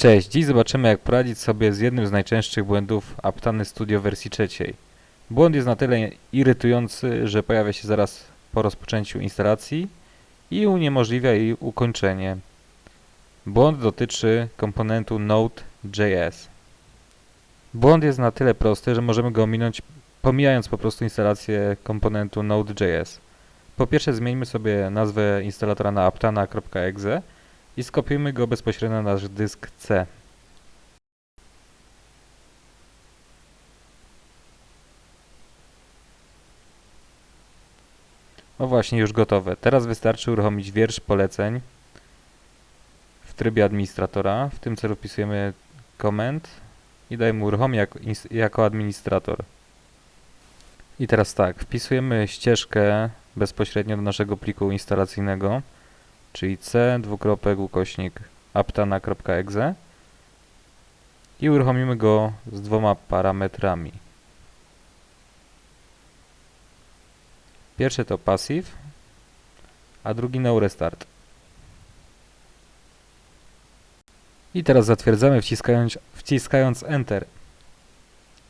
Cześć, dziś zobaczymy jak poradzić sobie z jednym z najczęstszych błędów Aptany Studio wersji trzeciej. Błąd jest na tyle irytujący, że pojawia się zaraz po rozpoczęciu instalacji i uniemożliwia jej ukończenie. Błąd dotyczy komponentu Node.js. Błąd jest na tyle prosty, że możemy go ominąć pomijając po prostu instalację komponentu Node.js. Po pierwsze zmieńmy sobie nazwę instalatora na aptana.exe i skopiujmy go bezpośrednio na nasz dysk C. No właśnie, już gotowe. Teraz wystarczy uruchomić wiersz poleceń w trybie administratora. W tym celu wpisujemy command i dajemy uruchom jak, ins- jako administrator. I teraz tak, wpisujemy ścieżkę bezpośrednio do naszego pliku instalacyjnego czyli c dwukropek ukośnik aptana.exe i uruchomimy go z dwoma parametrami. Pierwszy to passive, a drugi no restart. I teraz zatwierdzamy wciskając, wciskając Enter.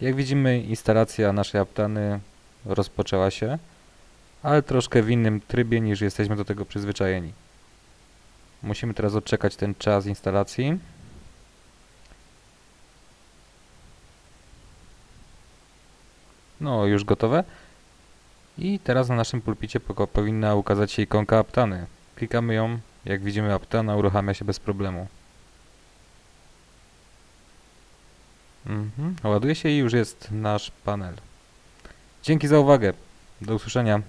Jak widzimy instalacja naszej aptany rozpoczęła się, ale troszkę w innym trybie niż jesteśmy do tego przyzwyczajeni. Musimy teraz odczekać ten czas instalacji. No, już gotowe. I teraz na naszym pulpicie powinna ukazać się ikonka Aptany. Klikamy ją, jak widzimy Aptana uruchamia się bez problemu. Mhm. Ładuje się i już jest nasz panel. Dzięki za uwagę. Do usłyszenia.